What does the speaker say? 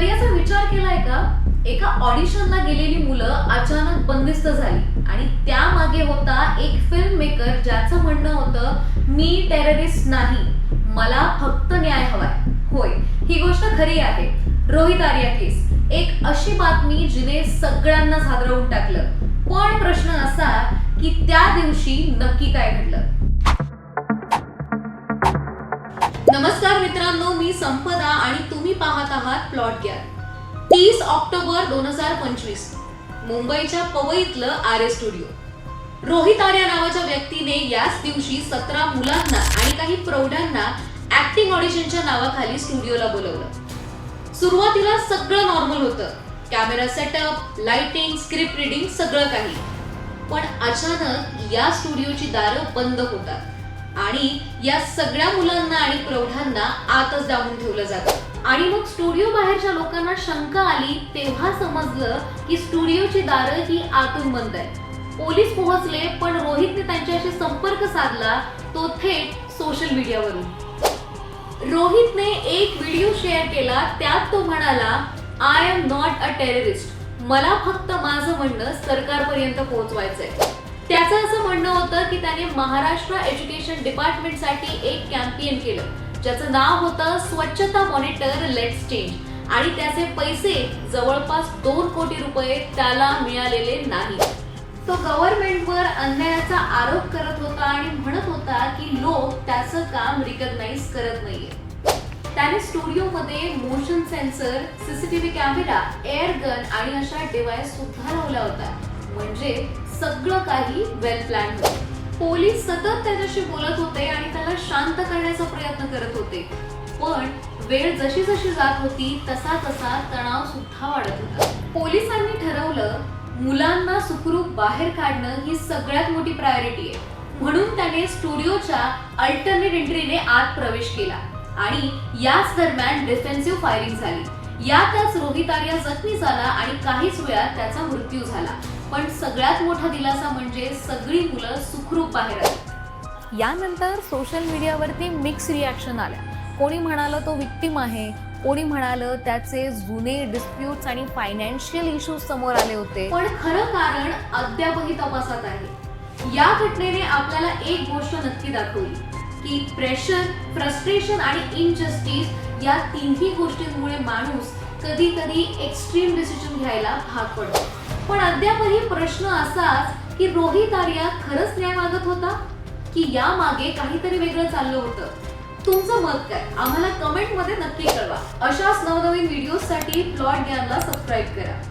कधी असा विचार केलाय का एका ऑडिशनला गेलेली मुलं अचानक बंदिस्त झाली. आणि त्यामागे होता एक फिल्म मेकर ज्याचं म्हणणं होतं मी टेररिस्ट नाही मला फक्त न्याय हवाय. होय ही गोष्ट खरी आहे. रोहित आर्या केस. एक अशी बातमी जिने सगळ्यांना झादरवून टाकलं. पण प्रश्न असा की त्या दिवशी नक्की काय घडलं? मित्रांनो मी संपदा आणि तुम्ही पाहत आहात प्लॉट गॅर तीस ऑक्टोबर दोन हजार पंचवीस मुंबईच्या पवईतलं आर्य स्टुडिओ. रोहित आर्या नावाच्या व्यक्तीने याच दिवशी सतरा मुलांना आणि काही प्रौढांना ऍक्टिंग ऑडिशनच्या नावाखाली स्टुडिओला बोलवलं. सुरुवातीला सगळं नॉर्मल होतं. Camera setup lighting script reading सगळं काही. पण अचानक या स्टुडिओची दारं बंद होतात. आणि या सगळ्या मुलांना आणि प्रौढांना आतच दाबून ठेवलं जातं. आणि मग स्टुडिओ बाहेरच्या लोकांना शंका आली तेव्हा समजलं की स्टुडिओची दारं ही आतून बंद आहे पोलीस पोहोचले पण रोहितने त्यांच्याशी संपर्क साधला तो थेट सोशल मीडियावरून रोहितने एक व्हिडिओ शेअर केला त्यात तो म्हणाला I am not a terrorist मला फक्त माझं म्हणणं सरकारपर्यंत पोहोचवायचंय. त्याचं असं म्हणणं होतं की त्याने महाराष्ट्र एज्युकेशन डिपार्टमेंटसाठी एक कॅम्पेन केलं ज्याचं नाव होतं स्वच्छता मॉनिटर लेट्स चेंज. आणि त्याचे पैसे जवळपास दोन कोटी रुपये त्याला मिळालेले नाही. तो गव्हर्नमेंटवर अन्यायाचा आरोप करत होता आणि म्हणत होता की लोक त्याचं काम रिकग्नाइज करत नाहीये. त्याने स्टुडिओमध्ये motion sensor CCTV camera air gun आणि अशा डिव्हाइस सुद्धा लावला होता म्हणजे सगळं काही वेल प्लॅन होतं. पोलीस सतत त्याच्याशी बोलत होते आणि त्याला शांत करण्याचा प्रयत्न करत होते. पण वेळ जशी जशी जात होती तसा तसा तणाव सुद्धा वाढत होता. पोलिसांनी ठरवलं मुलांना सुखरूप बाहेर काढणं ही सगळ्यात मोठी प्रायोरिटी आहे. म्हणून त्याने स्टुडिओच्या अल्टरनेट एंट्रीने आत प्रवेश केला. आणि याच दरम्यान डिफेन्सिव्ह फायरिंग झाली. यातच रोहित आर्या जखमी झाला आणि काहीच वेळात त्याचा मृत्यू झाला. पण सगळ्यात मोठा दिलासा म्हणजे सगळी मुलं सुखरूप बाहेर आली. यानंतर सोशल मीडियावरती मिक्स रिॲक्शन आल्या. कोणी म्हणालं तो विक्टीम आहे कोणी म्हणालं त्याचे जुने डिस्प्यूट्स आणि फायनान्शियल इश्यूज समोर आले होते. पण खरं कारण अद्यापही तपासात आहे. या घटनेने आपल्याला एक गोष्ट नक्की दाखवली की प्रेशर फ्रस्ट्रेशन आणि इनजस्टिस या तिन्ही गोष्टींमुळे माणूस कधी कधी एक्स्ट्रीम डिसिजन घ्यायला भाग पडतो. पण अद्यापही प्रश्न असाच की रोहित आर्या खरंच न्याय मागत होता? की या मागे काहीतरी वेगळं चाललं होतं? तुमचं मत काय? आम्हाला कमेंटमध्ये नक्की कळवा. अशाच नवनवीन व्हिडिओसाठी प्लॉट ज्ञानला सबस्क्राईब करा.